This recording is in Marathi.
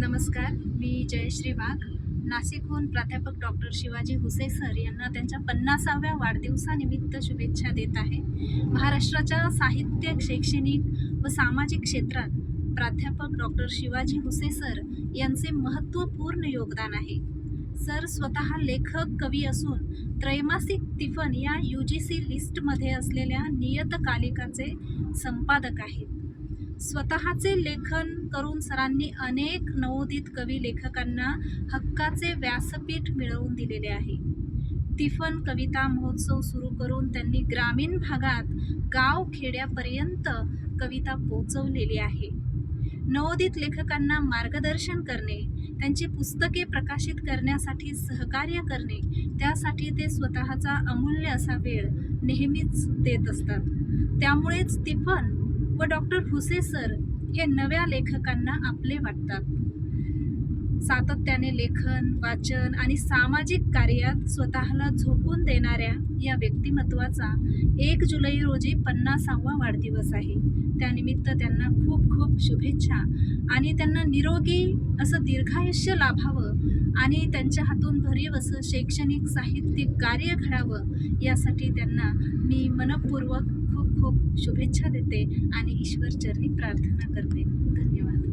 नमस्कार मी जयश्री वाघ नाशिकहून प्राध्यापक डॉक्टर शिवाजी हुसे सर यांना त्यांच्या पन्नासाव्या वाढदिवसानिमित्त शुभेच्छा देत आहे. महाराष्ट्राच्या साहित्य शैक्षणिक व सामाजिक क्षेत्रात प्राध्यापक डॉक्टर शिवाजी हुसे सर यांचे महत्त्वपूर्ण योगदान आहे. सर स्वतः लेखक कवी असून त्रैमासिक तिफन या यू जी सी लिस्टमध्ये असलेल्या नियतकालिकाचे संपादक आहेत. स्वतःचे लेखन करून सरांनी अनेक नवोदित कवी लेखकांना हक्काचे व्यासपीठ मिळवून दिलेले आहे. तिफन कविता महोत्सव सुरू करून त्यांनी ग्रामीण भागात गाव खेड्यापर्यंत कविता पोचवलेली आहे. नवोदित लेखकांना मार्गदर्शन करणे त्यांची पुस्तके प्रकाशित करण्यासाठी सहकार्य करणे त्यासाठी ते स्वतःचा अमूल्य असा वेळ नेहमीच देत असतात. त्यामुळेच तिफन व डॉक्टर हुसे सर हे नव्या लेखकांना आपले वाटतात. सातत्याने लेखन वाचन आणि सामाजिक कार्यात स्वतःला झोकून देणाऱ्या या व्यक्तिमत्वाचा एक जुलै रोजी पन्नासावा वाढदिवस आहे. त्यानिमित्त त्यांना खूप खूप शुभेच्छा आणि त्यांना निरोगी असं दीर्घायुष्य लाभावं आणि त्यांच्या हातून भरीव असं शैक्षणिक साहित्यिक कार्य घडावं यासाठी त्यांना मी मनपूर्वक खूप खूप शुभेच्छा देते आणि ईश्वरचरणी प्रार्थना करते. धन्यवाद.